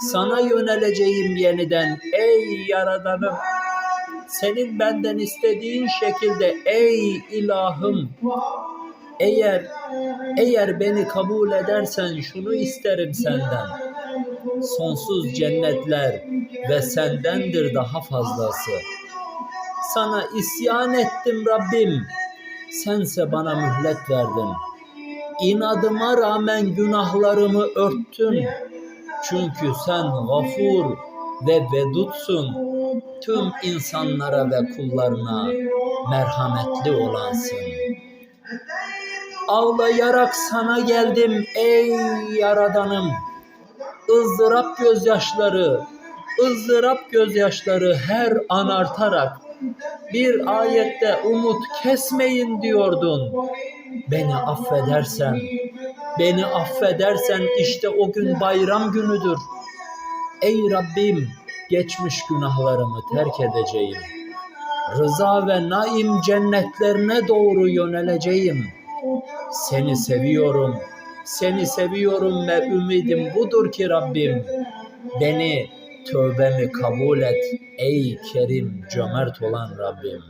Sana yöneleceğim yeniden ey Yaradanım. Senin benden istediğin şekilde ey ilahım. Eğer eğer beni kabul edersen şunu isterim senden. Sonsuz cennetler ve sendendir daha fazlası. Sana isyan ettim Rabbim. Sense bana mühlet verdin. İnadıma rağmen günahlarımı örttün. Çünkü sen gafur ve vedutsun. Tüm insanlara ve kullarına merhametli olansın. Ağlayarak sana geldim ey Yaradanım. ızdırap gözyaşları, ızdırap gözyaşları her an artarak bir ayette umut kesmeyin diyordun. Beni affedersen, beni affedersen işte o gün bayram günüdür. Ey Rabbim, geçmiş günahlarımı terk edeceğim. Rıza ve naim cennetlerine doğru yöneleceğim. Seni seviyorum, seni seviyorum ve ümidim budur ki Rabbim. Beni, tövbemi kabul et ey kerim, cömert olan Rabbim.